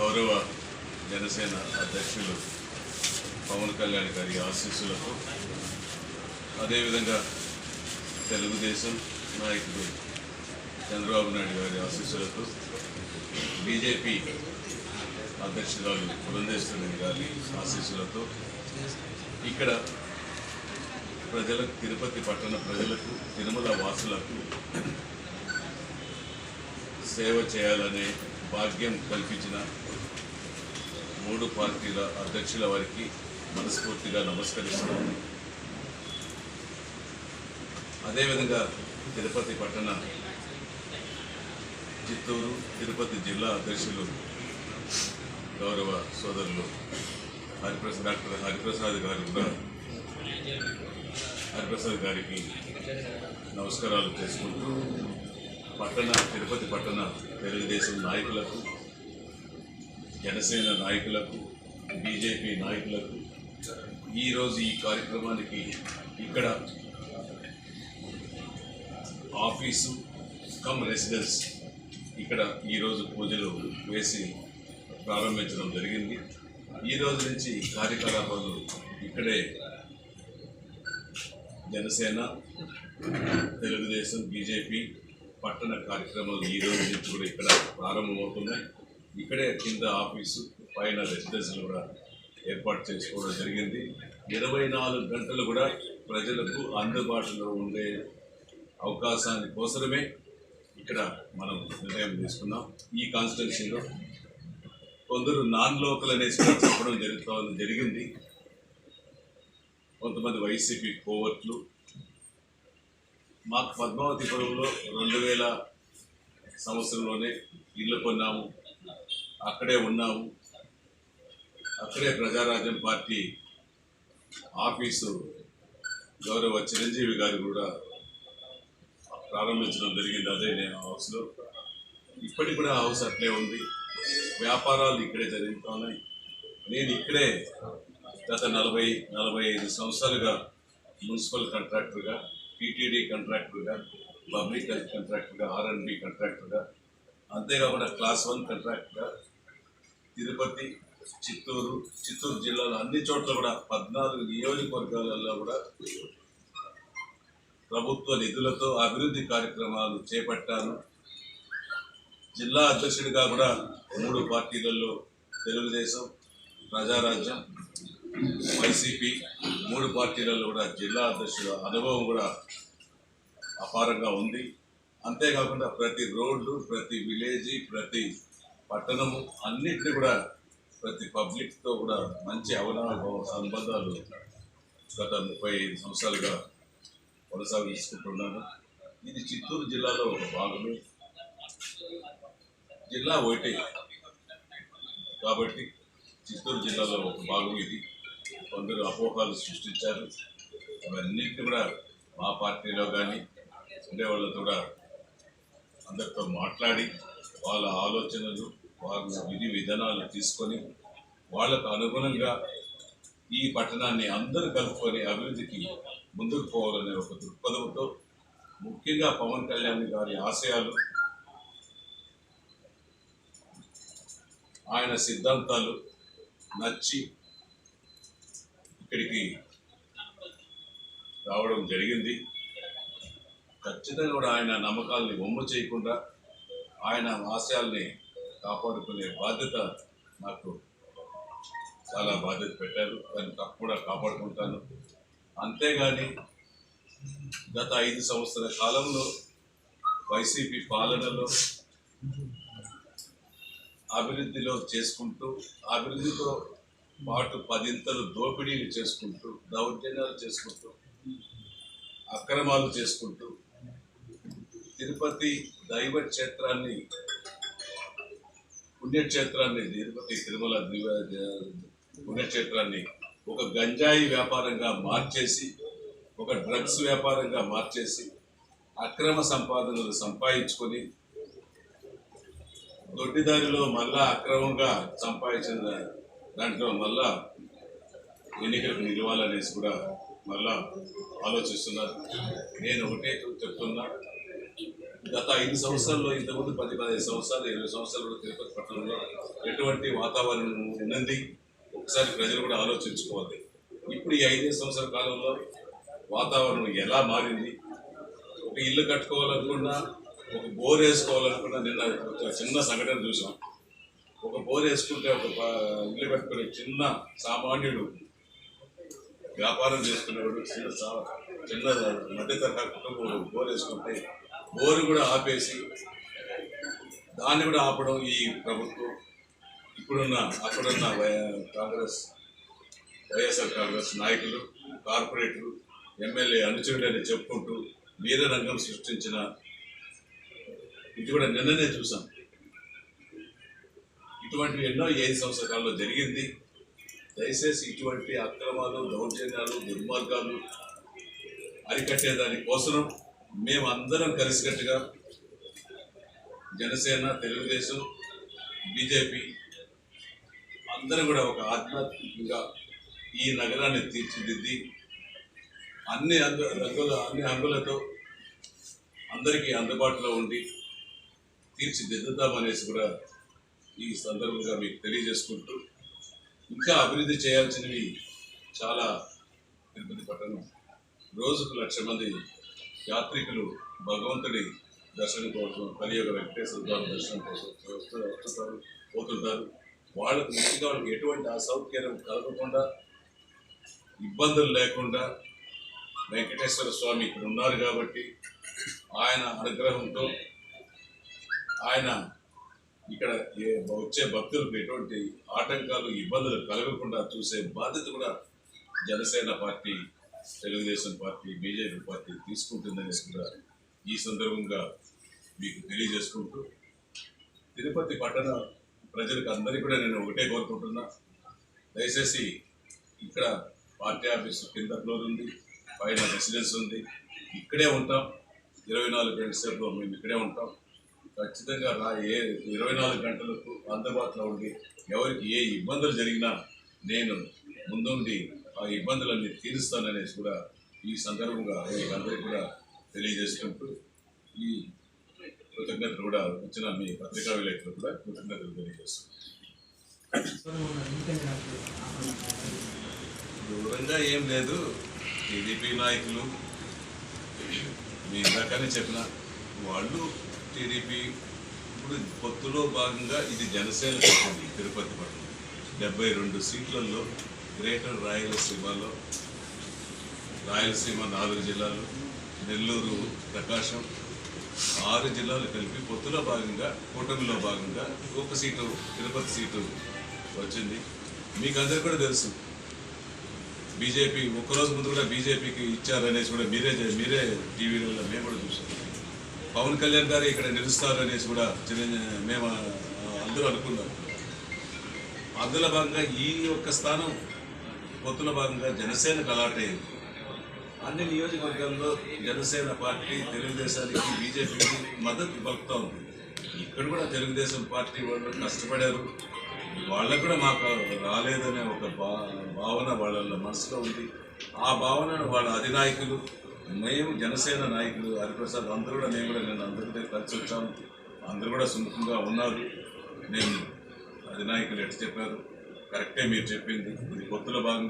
గౌరవ జనసేన అధ్యక్షులు పవన్ కళ్యాణ్ గారి ఆశీస్సులతో అదేవిధంగా తెలుగుదేశం నాయకుడు చంద్రబాబు నాయుడు గారి ఆశీస్సులతో బీజేపీ అధ్యక్షురాలు పురంధేశ్వరి గారి ఆశీస్సులతో ఇక్కడ ప్రజలకు తిరుపతి పట్టణ ప్రజలకు తిరుమల వాసులకు సేవ చేయాలనే భాగ్యం కల్పించిన మూడు పార్టీల అధ్యక్షుల వారికి మనస్ఫూర్తిగా నమస్కరిస్తున్నాను అదేవిధంగా తిరుపతి పట్టణ చిత్తూరు తిరుపతి జిల్లా అధ్యక్షులు గౌరవ సోదరులు హరిప్రసాద్ డాక్టర్ హరిప్రసాద్ గారు కూడా హరిప్రసాద్ గారికి నమస్కారాలు చేసుకుంటూ పట్టణ తిరుపతి పట్టణ తెలుగుదేశం నాయకులకు జనసేన నాయకులకు బీజేపీ నాయకులకు ఈరోజు ఈ కార్యక్రమానికి ఇక్కడ ఆఫీసు కమ్ రెసిడెన్స్ ఇక్కడ ఈరోజు పూజలు వేసి ప్రారంభించడం జరిగింది. ఈ రోజు నుంచి కార్యకలాపాలు ఇక్కడే జనసేన తెలుగుదేశం బీజేపీ పట్టణ కార్యక్రమాలు ఈ రోజు నుంచి కూడా ఇక్కడ ప్రారంభమవుతున్నాయి. ఇక్కడే కింద ఆఫీసు పైన రెసిడెన్స్లు కూడా ఏర్పాటు చేసుకోవడం జరిగింది. ఇరవై నాలుగు గంటలు కూడా ప్రజలకు అందుబాటులో ఉండే అవకాశాన్ని కోసమే ఇక్కడ మనం నిర్ణయం తీసుకున్నాం. ఈ కాన్స్టిట్యూషన్లో కొందరు నాన్ లోకల్ అనేసి చెప్పడం జరుగుతూ జరిగింది. కొంతమంది వైసీపీ కోవర్ట్లు. మాకు పద్మావతిపురంలో రెండు వేల సంవత్సరంలోనే ఇల్లు కొన్నాము. అక్కడే ఉన్నావు. అక్కడే ప్రజారాజ్యం పార్టీ ఆఫీసు గౌరవ చిరంజీవి గారు కూడా ప్రారంభించడం జరిగింది అదే నేను హౌస్లో. ఇప్పటికి కూడా హౌస్ అట్లే ఉంది. వ్యాపారాలు ఇక్కడే జరుగుతున్నాయి. నేను ఇక్కడే గత నలభై నలభై ఐదు సంవత్సరాలుగా మున్సిపల్ కాంట్రాక్టర్గా టీటీడీ కాంట్రాక్టర్గా పబ్లిక్ హెల్త్ కాంట్రాక్టర్గా ఆర్ఎండ్బి కాంట్రాక్టర్గా అంతేకాకుండా క్లాస్ వన్ కాంట్రాక్టర్గా తిరుపతి చిత్తూరు చిత్తూరు జిల్లాలో అన్ని చోట్ల కూడా పద్నాలుగు నియోజకవర్గాలలో కూడా ప్రభుత్వ నిధులతో అభివృద్ధి కార్యక్రమాలు చేపట్టాను జిల్లా అధ్యక్షుడిగా కూడా మూడు పార్టీలలో తెలుగుదేశం ప్రజారాజ్యం వైసీపీ మూడు పార్టీలలో కూడా జిల్లా అధ్యక్షుడు అనుభవం కూడా అపారంగా ఉంది. అంతేకాకుండా ప్రతి రోడ్డు ప్రతి విలేజీ ప్రతి పట్టణము అన్నిటిని కూడా ప్రతి పబ్లిక్తో కూడా మంచి అవగాహన సంబంధాలు గత ముప్పై ఐదు సంవత్సరాలుగా కొనసాగించుకుంటున్నాను ఇది చిత్తూరు జిల్లాలో ఒక భాగమే. జిల్లా ఒకటి కాబట్టి చిత్తూరు జిల్లాలో ఒక భాగం ఇది. కొందరు అపోహాలు సృష్టించారు. అవన్నిటిని కూడా మా పార్టీలో కానీ ఉండేవాళ్ళతో కూడా అందరితో మాట్లాడి వాళ్ళ ఆలోచనలు వారు విధి విధానాలు తీసుకొని వాళ్ళకు అనుగుణంగా ఈ పట్టణాన్ని అందరూ కలుపుకొని అభివృద్ధికి ముందుకు పోవాలనే ఒక దృక్పథంతో ముఖ్యంగా పవన్ కళ్యాణ్ గారి ఆశయాలు ఆయన సిద్ధాంతాలు నచ్చి ఇక్కడికి రావడం జరిగింది. ఖచ్చితంగా కూడా ఆయన నమ్మకాలని బొమ్మ చేయకుండా ఆయన ఆశయాల్ని కాపాడుకునే బాధ్యత నాకు చాలా బాధ్యత పెట్టారు. దాన్ని తప్పకుండా కాపాడుకుంటాను. అంతేగాని గత ఐదు సంవత్సరాల కాలంలో వైసీపీ పాలనలో అభివృద్ధిలో చేసుకుంటూ అభివృద్ధితో పాటు పదింతలు దోపిడీలు చేసుకుంటూ దౌర్జన్యాలు చేసుకుంటూ అక్రమాలు చేసుకుంటూ తిరుపతి దైవ క్షేత్రాన్ని పుణ్యక్షేత్రాన్ని తిరుపతి తిరుమల పుణ్యక్షేత్రాన్ని ఒక గంజాయి వ్యాపారంగా మార్చేసి ఒక డ్రగ్స్ వ్యాపారంగా మార్చేసి అక్రమ సంపాదనలు సంపాదించుకొని దొడ్డిదారిలో మళ్ళా అక్రమంగా సంపాదించిన దాంట్లో మళ్ళా ఎన్నికలకు నిలవాలనేసి కూడా మళ్ళా ఆలోచిస్తున్నారు. నేను ఒకటే చెప్తున్నా. గత ఐదు సంవత్సరాల్లో ఇంతకుముందు పది పదిహేను సంవత్సరాలు ఇరవై సంవత్సరాలు తిరుపతి పట్టణంలో ఎటువంటి వాతావరణం ఉన్నది ఒకసారి ప్రజలు కూడా ఆలోచించుకోవాలి. ఇప్పుడు ఈ ఐదు సంవత్సరాల కాలంలో వాతావరణం ఎలా మారింది? ఒక ఇల్లు కట్టుకోవాలనుకున్నా ఒక బోర్ వేసుకోవాలనుకున్నా నిన్న చిన్న సంఘటన చూసాం. ఒక బోర్ వేసుకుంటే ఒక ఇల్లు కట్టుకునే చిన్న సామాన్యుడు వ్యాపారం చేసుకునేవాడు చిన్న చిన్న మధ్య తరహా కుటుంబం బోర్ వేసుకుంటే బోరు కూడా ఆపేసి దాన్ని కూడా ఆపడం ఈ ప్రభుత్వం. ఇప్పుడున్న అక్కడున్న కాంగ్రెస్ వైఎస్ఆర్ కాంగ్రెస్ నాయకులు కార్పొరేటర్లు ఎమ్మెల్యే అనుచరులని చెప్పుకుంటూ వీరరంగం సృష్టించిన ఇది కూడా నిన్ననే చూసాం. ఇటువంటివి ఎన్నో ఈ ఐదు సంవత్సరాల్లో జరిగింది. దయచేసి ఇటువంటి అక్రమాలు దౌర్జన్యాలు దుర్మార్గాలు అరికట్టే దాని కోసం మేమందరం కలిసికట్టుగా జనసేన తెలుగుదేశం బీజేపీ అందరం కూడా ఒక ఆధ్యాత్మికంగా ఈ నగరాన్ని తీర్చిదిద్ది అన్ని అందు రంగుల అన్ని హంగులతో అందరికీ అందుబాటులో ఉండి తీర్చిదిద్దుతామనేసి కూడా ఈ సందర్భంగా మీకు తెలియజేసుకుంటూ ఇంకా అభివృద్ధి చేయాల్సినవి చాలా తిరుపతి పట్టణం. రోజుకు లక్ష మంది యాత్రికులు భగవంతుడి దర్శనం కోసం కలియుగ వెంకటేశ్వర స్వామి దర్శనం కోసం వస్తుంటారు పోతుంటారు. వాళ్ళకు ముఖ్యంగా వాళ్ళకి ఎటువంటి అసౌకర్యం కలగకుండా ఇబ్బందులు లేకుండా వెంకటేశ్వర స్వామి ఇక్కడ ఉన్నారు కాబట్టి ఆయన అనుగ్రహంతో ఆయన ఇక్కడ వచ్చే భక్తులకు ఎటువంటి ఆటంకాలు ఇబ్బందులు కలగకుండా చూసే బాధ్యత కూడా Janasena party Telugu Desam party BJP party తీసుకుంటుందనేసి కూడా ఈ సందర్భంగా మీకు తెలియజేసుకుంటూ తిరుపతి పట్టణ ప్రజలకు అందరికీ కూడా నేను ఒకటే కోరుకుంటున్నా. దయచేసి ఇక్కడ పార్టీ ఆఫీసు కింద ఫ్లోర్ ఉంది పైన రెసిడెన్స్ ఉంది. ఇక్కడే ఉంటాం. ఇరవై నాలుగు గంటల సేపు మేము ఇక్కడే ఉంటాం. ఖచ్చితంగా రా ఏ ఇరవై నాలుగు గంటలకు అందుబాటులో ఉండి ఎవరికి ఏ ఇబ్బందులు జరిగినా నేను ముందుండి ఆ ఇబ్బందులన్నీ తీరుస్తాననేసి కూడా ఈ సందర్భంగా మీకు అందరికీ కూడా తెలియజేసుకుంటూ ఈ కృతజ్ఞతలు కూడా వచ్చిన మీ పత్రికా విలేకరులు కూడా కృతజ్ఞతలు తెలియజేస్తున్నాను దూరంగా ఏం లేదు. టీడీపీ నాయకులు మీ ఇందాకనే చెప్పిన వాళ్ళు టీడీపీ ఇప్పుడు పొత్తులో భాగంగా ఇది జనసేన తిరుపతి పట్టణం. డెబ్బై రెండు సీట్లలో గ్రేటర్ రాయలసీమలో రాయలసీమ నాలుగు జిల్లాలు నెల్లూరు ప్రకాశం ఆరు జిల్లాలు కలిపి పొత్తులో భాగంగా కూటమిలో భాగంగా ఒక సీటు తిరుపతి సీటు వచ్చింది. మీకు అందరు కూడా తెలుసు. బీజేపీ ఒక్కరోజు ముందు కూడా బీజేపీకి ఇచ్చారనేసి కూడా మీరే మీరే టీవీలలో మేము కూడా చూసాం. పవన్ కళ్యాణ్ గారు ఇక్కడ నిలుస్తారు అనేసి కూడా చిరంజీవి మేము అందరూ అనుకున్నాం. అందులో భాగంగా ఈ యొక్క స్థానం పొత్తులో భాగంగా జనసేన కలాటైంది అన్ని నియోజకవర్గాల్లో జనసేన పార్టీ తెలుగుదేశానికి బీజేపీకి మద్దతు పలుకుతూ ఉంది. ఇక్కడ కూడా తెలుగుదేశం పార్టీ వాళ్ళు కష్టపడారు. వాళ్ళకు కూడా మాకు రాలేదనే ఒక భా భావన వాళ్ళ మనసులో ఉంది. ఆ భావనను వాళ్ళ అధినాయకులు మేము జనసేన నాయకులు హరిప్రసాద్ అందరూ కూడా మేము కూడా నేను అందరితో కలిసి వచ్చాము అందరూ కూడా సుముఖంగా ఉన్నారు. నేను అధినాయకులు ఎట్లా చెప్పారు? కరెక్టే మీరు చెప్పింది. ఇది కొత్తలో భాగంగా